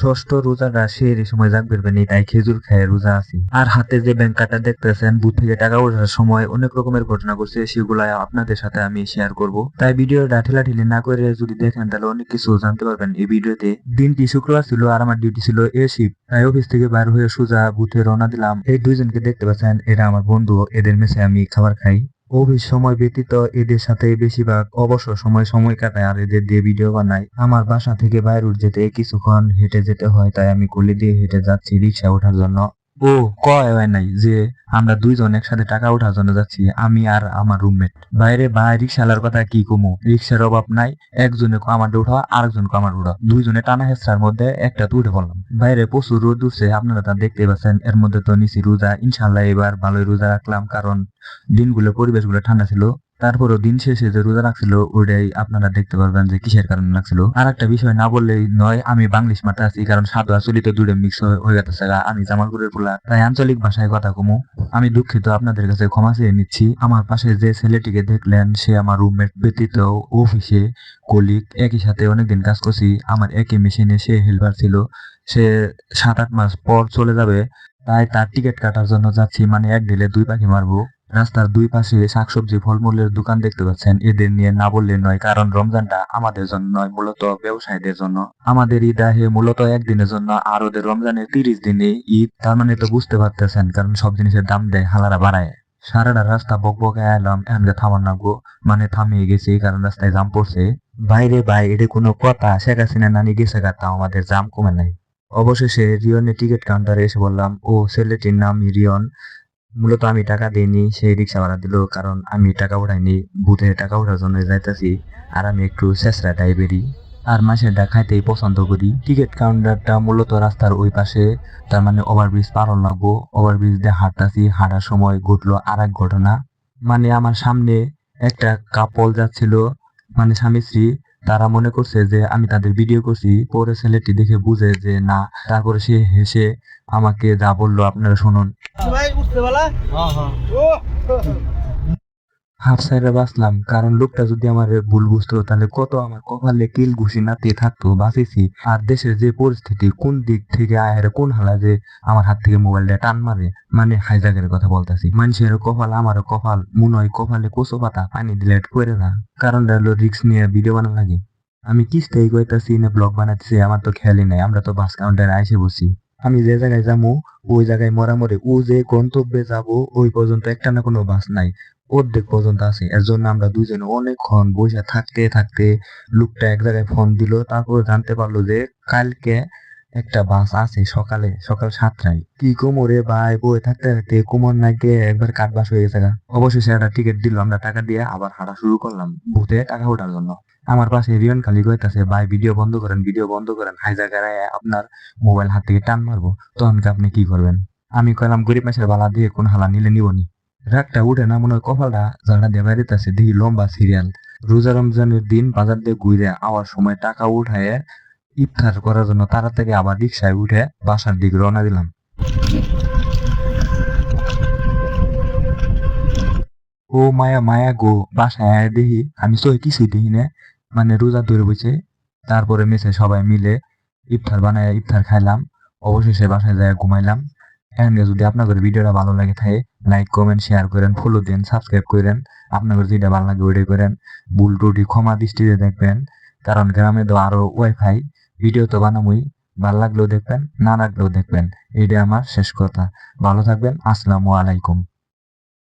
ষষ্ঠ রোজাটা সেই সময় জাগবের বেনি তাই খেজুর খেয়ে, রোজা আছি। আর হাতে যে ব্যাংক কার্ডটা দেখতেছেন, বুথ থেকে টাকা ওঠার সময় অনেক রকমের ঘটনা ঘটছে সেগুলো আপনাদের সাথে আমি শেয়ার করব। তাই ভিডিও ভিডিওটা ঠেলাঠেলি না করে যদি দেখেন, তাহলে অনেক কিছু জানতে পারবেন। এই ভিডিওতে দিনটি শুক্রবার ছিল আর আমার ডিউটি ছিল এ শিফট তাই অফিস থেকে বাইর হয়ে সোজা বুথে রওনা দিলাম। এই দুইজনকে দেখতে পাচ্ছেন, এরা আমার বন্ধু, এদের মেসে আমি খাবার খাই। অফিস সময় ব্যতীত এদের সাথে বেশিরভাগ অবসর সময় সময় কাটায় আর এদের দিয়ে ভিডিও বানাই আমার বাসা থেকে বাইরে যেতে কিছুক্ষণ হেঁটে যেতে হয়, তাই আমি গলি দিয়ে হেঁটে যাচ্ছি রিক্সা ওঠার জন্য। ও, কয় নাই যে আমরা দুইজন একসাথে টাকা ওঠার জন্য যাচ্ছি, আমি আর আমার রুমমেট বাইরে ভাই রিক্সালার কথা কি কমু? রিক্সার অভাব নাই, একজনে কো আমার উঠা আরেকজন আমার উঠা দুইজনে টানা হেসরার মধ্যে একটা তো উঠে পড়লাম। বাইরে প্রচুর রোদ উঠছে, আপনারা তা দেখতে পাচ্ছেন, এর মধ্যে তো নিচি রোজা ইনশাল্লাহ এবার ভালোই রোজা রাখলাম, কারণ দিনগুলো, পরিবেশগুলো ঠান্ডা ছিল। তারপরও দিন শেষে যে রোজা রাখছিল, ওইটাই আপনারা দেখতে পারবেন যে কিসের কারণে রাখছিল। আর একটা বিষয় না বললেই নয়, আমি বাংলিশ মাঠে আছি, কারণ সাধু আসলিত দূরে মিক্স হয়ে গেছে আমি জামালপুরের পোলা, তাই আঞ্চলিক ভাষায় কথা কমু। আমি দুঃখিত, আপনাদের কাছে ক্ষমা চেয়ে নিচ্ছি। আমার পাশে যে ছেলেটিকে দেখলেন, সে আমার রুমমেট ব্যতীত অফিসে কলিগ একই সাথে অনেকদিন কাজ করছি। আমার একই মেশিনে সে হেল্পার ছিল। সে সাত আট মাস পর চলে যাবে, তাই তার টিকিট কাটার জন্য যাচ্ছি মানে এক দিলে দুই পাখি মারবো। রাস্তার দুই পাশে শাকসবজি ফলমূলের দোকান দেখতে পাচ্ছেন। এদের নিয়ে না বললে নয়, কারণ রমজানটা আমাদের জন্য নয়, মূলত ব্যবসায়ীদের জন্য। আমাদের ঈদ আহে মূলত একদিনের জন্য, আর ওদের রমজানের তিরিশ দিনে ঈদ। তার মানে তো বুঝতে পারতেছেন, কারণ সব জিনিসের দাম দেয়, হালারা বাড়ায়। সারাটা রাস্তা বক বকে এলাম এখানকে থামার নাগো মানে থামিয়ে গেছি কারণ রাস্তায় জাম পড়ছে। বাইরে ভাই, এটা কোনো কথা, শেখ হাসিনা নানি গেছে তাও আমাদের জাম কমে নাই। অবশেষে রিয়নের টিকিট কাউন্টারে এসে বললাম, ও, ছেলেটির নাম রিয়ন। মূলত আমি টাকা দিইনি সেই রিক্সা ভাড়া দিল, কারণ আমি টাকা উঠাইনি বুথে টাকা ওঠার জন্য যাইতেছি, আর আমি একটু শেষরা টাইপেরই আর মাসের ডা খাইতেই পছন্দ করি। টিকিট কাউন্টারটা মূলত রাস্তার ওই পাশে, তার মানে ওভারব্রিজ পার লাগবো। ওভারব্রিজ দিয়ে হাঁটতাছি, হাঁটার সময় ঘটলো আর এক ঘটনা। মানে আমার সামনে একটা কাপল যাচ্ছিল মানে স্বামী স্ত্রী, তারা মনে করছে যে আমি তাদের ভিডিও করছি, পরে ছেলেটি দেখে বুঝে যে না, তারপরে সে হেসে আমাকে যা বলল আপনারা শুনুন। হাফ সাইডে বাঁচলাম কারণ লোকটা যদি আমার ভুল বুঝতো তাহলে কত আমার কপালে কিল ঘুষি নাতে থাকতো বাঁচিছি। আর দেশের যে পরিস্থিতি কোন দিক থেকে আয়ের কোন হালা যে আমার হাত থেকে মোবাইলটা টান মারে মানে হাইজাগের কথা বলতেছি। মানুষের কপাল আমার কপাল মনে হয় কপালে কোসো পাতা পানি দিলে করে না। কারণ হলো রিক্স নিয়ে ভিডিও বানানো লাগে আমি কিস্তেই কইতাছি না ব্লগ বানাতেছি আমার তো খেয়ালই নাই আমরা তো বাস কাউন্টারে আইসে বসি। আমি যে জায়গায় যাব ওই জায়গায় মরামরি, ও যে গন্তব্যে যাব, ওই পর্যন্ত একটা না কোনো বাস নাই। অর্ধেক পর্যন্ত আছে। এর জন্য আমরা দুইজনে অনেকক্ষণ বসে থাকতে থাকতে লোকটা এক জায়গায় ফোন দিল, তারপর জানতে পারল যে কালকে একটা বাস আছে সকালে, সকাল সাতটায়। কি কোমরে ভাই বই থাকতে থাকতে কোমর নাকে একবার কাঠ বাস হয়ে গেছে। অবশেষে একটা টিকিট দিল, আমরা টাকা দিয়ে আবার হাঁটা শুরু করলাম, ভূতে টাকা ওঠার জন্য। আমার পাশে রিয়ন খালি কইতাছে, ভাই ভিডিও বন্ধ করেন ভিডিও বন্ধ করেন, হাই জায়গায় আপনার মোবাইল হাত থেকে টান মারবো তখন কি আপনি কি করবেন? আমি কইলাম, গরিব মাসের বালা দিয়ে কোন হালা নিলে নিবনি রাগটা উঠে না মনে হয় কপালটা জানা দিয়ে বাইরেতেছে, দেখি লম্বা সিরিয়াল রোজা রমজানের দিন বাজার দিয়ে ঘুরে আওয়ার সময় টাকা উঠায় ইফতার করার জন্য থেকে আবার রিক্সায় উঠে বাসার দিকে রওনা দিলাম। ও মায়া মায়া গো, বাসায় আয় দেখি। আমি তো কিছুই দেখি না। মানে রোজা ধরে বসে, তারপরে মেসে সবাই মিলে ইফতার বানায়, ইফতার খাইলাম। অবশেষে বাসায় যায় ঘুমাইলাম। এখানে যদি আপনাদের ভিডিওটা ভালো লাগে থাকে লাইক কমেন্ট শেয়ার করেন ফলো দেন সাবস্ক্রাইব করেন। আপনাদের যেটা ভালো লাগে ওইটাই করেন। ভুল টুটি ক্ষমা দৃষ্টিতে দেখবেন। কারণ গ্রামে তো আরও ওয়াইফাই ভিডিও তো বানামুই, ভালো লাগলেও দেখবেন, না লাগলেও দেখবেন। এইটা আমার শেষ কথা। ভালো থাকবেন, আসসালামু আলাইকুম।